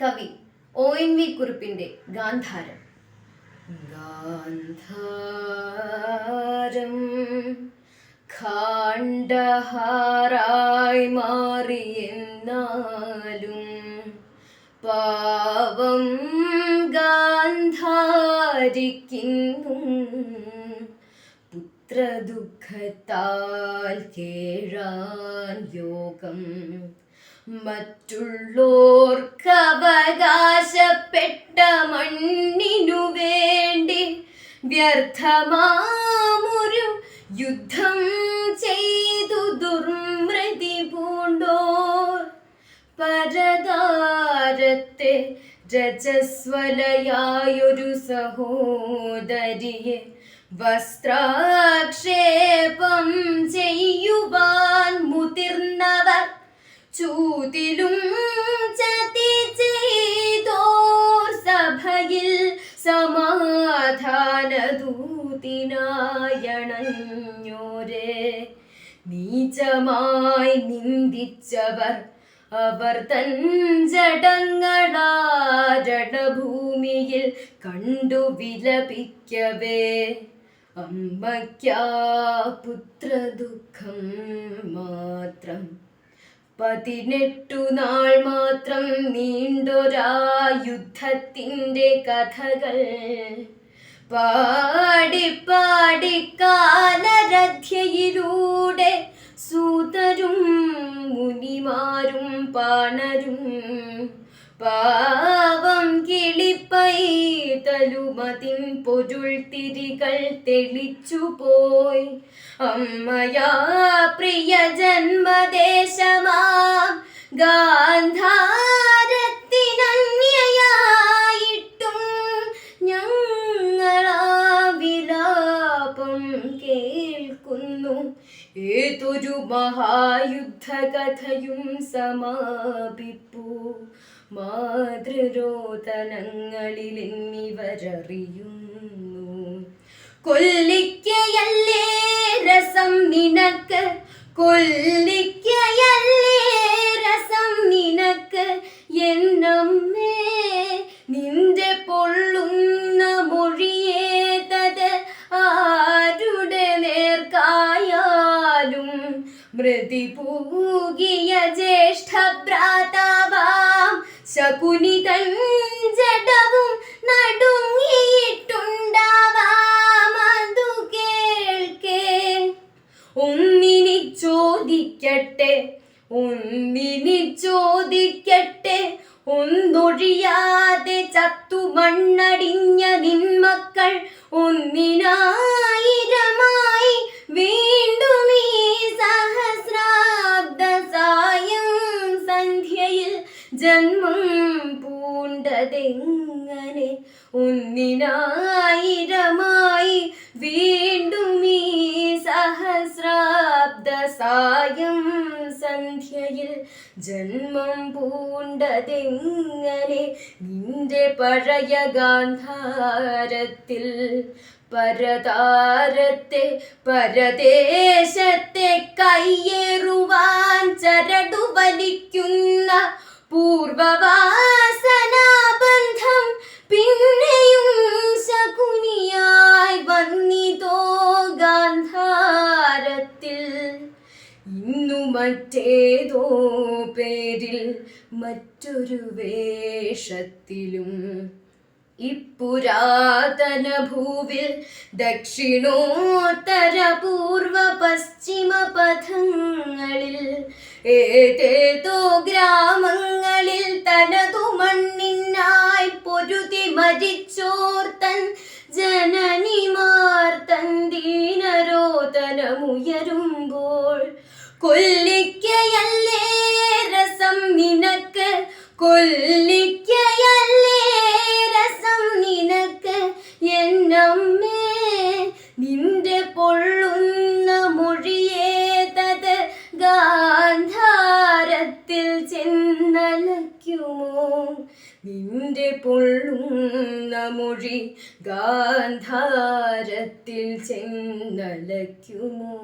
കവി O N V കുറിപ്പിന്റെ ഗാന്ധാരം. ഗാന്ധാരം ഖാണ്ഡഹാരായി മാറിയെന്നാലും പാവം ഗാന്ധാരിക്കുന്നു പുത്രദുഃഖത്താൽ കേഴാൻ യോഗം മറ്റുള്ളോർക്ക് അവകാശപ്പെട്ട മണ്ണിനു വേണ്ടി വ്യർത്ഥമാമൊരു യുദ്ധം ചെയ്തു ദുർമൃതി പൂണ്ടോർ. പരതാരത്തെ രജസ്വലയായൊരു സഹോദരിയെ വസ്ത്രാക്ഷേപം ചെയ്യുവാൻ മുതിർന്നവർ ചൂതിലും ചതി ചെയ്തോർ സഭയിൽ സമാധാനദൂതിനായണഞ്ഞോരെ. നീചമായി നിന്ദിച്ചവർ അവർ തൻ ജടങ്ങളാരണഭൂമിയിൽ കണ്ടു വിലപിക്കവേ. അമ്മയ്ക്കാ പുത്രദുഃഖം മാത്രം പതിനെട്ടു നാൾ മാത്രം നീണ്ടൊരാ യുദ്ധത്തിന്റെ കഥകൾ. പാടി പാടി കാലരഥ്യയിലൂടെ സൂതരും മുനിമാരും പാണരും പാവം കിളിപ്പൈതലുമതിൻ പൊരുൾ തിരികൾ തെളിച്ചു പോയി അമ്മയാ പ്രിയ ജന്മദേശമാം ഗാന്ധാരത്തിനന്യയായിട്ടും ഞങ്ങളാ വിലാപം കേൾക്കുന്നു. ഏതൊരു മഹായുദ്ധകഥയും സമാപിപ്പു. മാതൃരോദനങ്ങളിൽ എന്നിവരറിയുന്നു കൊല്ലിക്കയല്ലേ രസം നിനക്ക്? കൊല്ലിക്കയല്ലേ മൃതി പൂകിയ ജ്യേഷ്ഠ ഭ്രാതാവാം ശകുനിതൻ ജഡവും നടുങ്ങിയിട്ടുണ്ടാവാം. അതു കേൾക്കേ. ഒന്നിനി ചോദിക്കട്ടെ ഒന്നിനി ചോദിക്കട്ടെ ഒന്നൊഴിയാതെ ചത്തു മണ്ണടിഞ്ഞ നിന്മക്കൾ ഒന്നിനായിരമായി ജന്മം പൂണ്ടതെങ്ങനെ? ഒന്നിനായിരമായി വീണ്ടും ഈ സഹസ്രാബ്ദ സായം സന്ധ്യയിൽ ജന്മം പൂണ്ടതെങ്ങനെ? നിന്റെ പഴയ ഗാന്ധാരത്തിൽ പരതാരത്തെ പരദേശത്തെ കയ്യേറുവാൻ ചരടു വലിക്കുന്ന പൂർവവാസനാബന്ധം പിന്നെയും ശകുനിയായി വന്നിതോ ഗാന്ധാരത്തിൽ. ഇന്നു മറ്റേതോ പേരിൽ മറ്റൊരു വേഷത്തിലും. ഇപ്പുരാതന ഭൂവിൽ ദക്ഷിണോത്തര പൂർവ പശ്ചിമ പഥങ്ങളിൽ ഏതേതോ ഗ്രാമങ്ങളിൽ തനതു മണ്ണിനായി പൊരുതി മരിച്ചോർത്തൻ ജനനിമാർ തൻ ദീനരോധനമുയരുമ്പോൾ കൊല്ലിക്കയല്ലേ ഗാന്ധാരത്തിൽ ചെന്നലയ്ക്കുമോ?